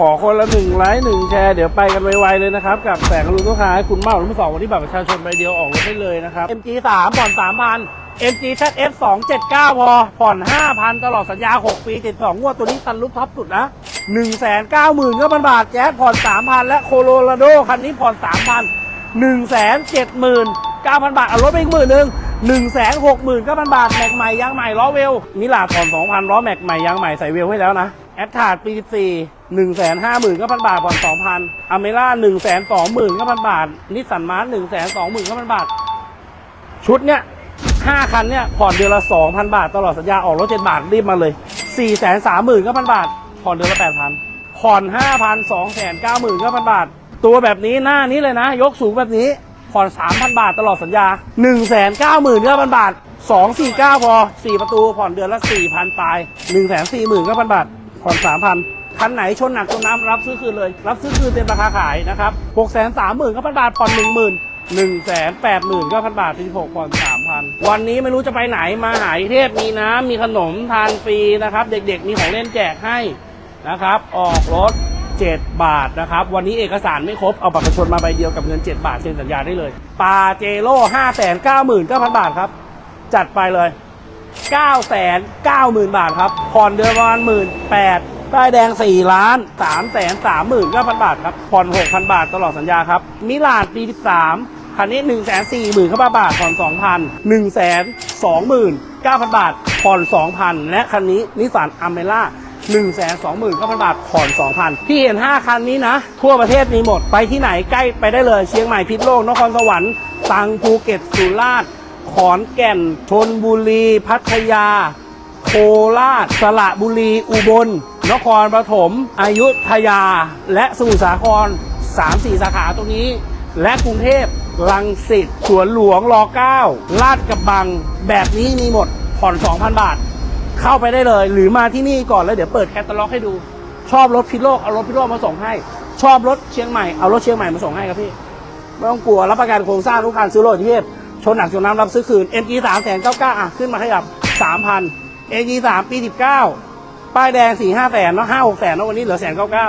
ขอคนละหนึ่งไลค์หนึ่งแชร์เดี๋ยวไปกันไวๆเลยนะครับ กับแสงอรุณลูกค้าให้คุณเมารุ่นสองวันที่บัตรประชาชนใบเดียวออกรถได้เลยนะครับ MG 3ผ่อน3,000 MG ZF 279พอผ่อน 5,000 ตลอดสัญญา 6 ปีติด2งวดตัวนี้ซันรูปท็อปสุดนะ190,000ก็พันบาทแจ๊สผ่อน 3,000 และโคโลราโดคันนี้ผ่อน 3,000 170,000 บาท เอารถไปอีกหมื่นหนึ่ง1 6 0 0 0 0ก็พันบาท แม็กใหม่ยางใหม่ล้อเวลมิลาผ่อน2,000ล้อแม็กใหม่ยางใหม่ใส่เวลให้แล้วนะ อดทาร์ดปี14 1 5 0 0 0 0ก็พันบาทผ่อน2,000อเมร่า1 2 0 0 0 0ก็พันบาท นิสสันมาร์1 2 0 0 0 0ก็พันบาท ชุดเนี้ยห้าคันเนี้ยผ่อนเดือนละ 2,000 บาท ตลอดสัญญาออกรถ7บาท รีบมาเลย 4 3 0 0 0 0ก็พันบาท ผ่อนเดือนละ 8,000 ผ่อน 5,000 2 9 0 0 0 0ก็พันบาท ตัวแบบนี้หน้านี้เลยนะ ยกสูงแบบนี้ผ่อน 3,000 บาทตลอดสัญญา 1 9 0 0 0 0ก็พันบาท 249 พอ 4 ประตูผ่อนเดือนละ 4,000ปลาย 1 4 0 0 0 0ก็พันบาท ผ่อน3,000คันไหนชนหนักชนน้ำรับซื้อคืนเลย รับซื้อคืนเต็มราคาขายนะครับ6 3 0 0 0 0ก็พันบาทผ่อน10,000 1 8 0 0 0 0ก็พันบาท16ผ่อน3,000วันนี้ไม่รู้จะไปไหนมาหายเทพมีน้ำมีขนมทานฟรีนะครับ เด็กๆมีของเล่นแจกให้นะครับ ออกรถ 7 บาทนะครับ วันนี้เอกสารไม่ครบ เอาบัตรประชาชนมาใบเดียวกับเงิน 7 บาทเซ็นสัญญาได้เลยปาเจโร่5 9 9 0 0 0บาทครับ จัดไปเลย 9 9 0 0 0 0 บาทครับ ผ่อนเดือนประมาณหมื่นแปดป้ายแดง 4 ล้าน3 3 0 0 0 0 9,000 บาทครับ ผ่อน 6,000 บาทตลอดสัญญาครับ มิลานปี13คันนี้1 4 0 0 0 0 9,000บาท ผ่อน 2,000 1 2 9,000 บาท ผ่อน 2,000 และคันนี้นิสสันอเมร่า1 2 9 0 0 0 บาท ผ่อน 2,000พี่เห็น 5 คันนี้นะ ทั่วประเทศมีหมด ไปที่ไหนใกล้ไปได้เลย เชียงใหม่พิษโลก นครสวรรค์ ตังภูเก็ต สุราษฎร์ ขอนแก่น ชนบุรี พัทยา โคราช สระบุรี อุบล นครปฐมอยุธยา และสมุทรสาคร 3-4 สาขาตรงนี้ และกรุงเทพรังสิตสวนหลวงร9ลาดกระบัง แบบนี้มีหมด ผ่อน 2,000 บาท เข้าไปได้เลย หรือมาที่นี่ก่อนแล้วเดี๋ยวเปิดแคตตาล็อกให้ดู ชอบรถพิโลก เอารถพิโลกมาส่งให้ ชอบรถเชียงใหม่ เอารถเชียงใหม่มาส่งให้ครับพี่ ไม่ต้องกลัว รับประกันโครงสร้างทุกคันซื้อรถที่เทพ ชนหนักชนน้ำรับซื้อคืน MG 3 9 9 0 0อะขึ้นมาขยับ 3,000 MG 3ปี 19 ป้ายแดง 4 5แสนเนาะ5 6แสนเนาะวันนี้เหลือแสนเก้าเก้า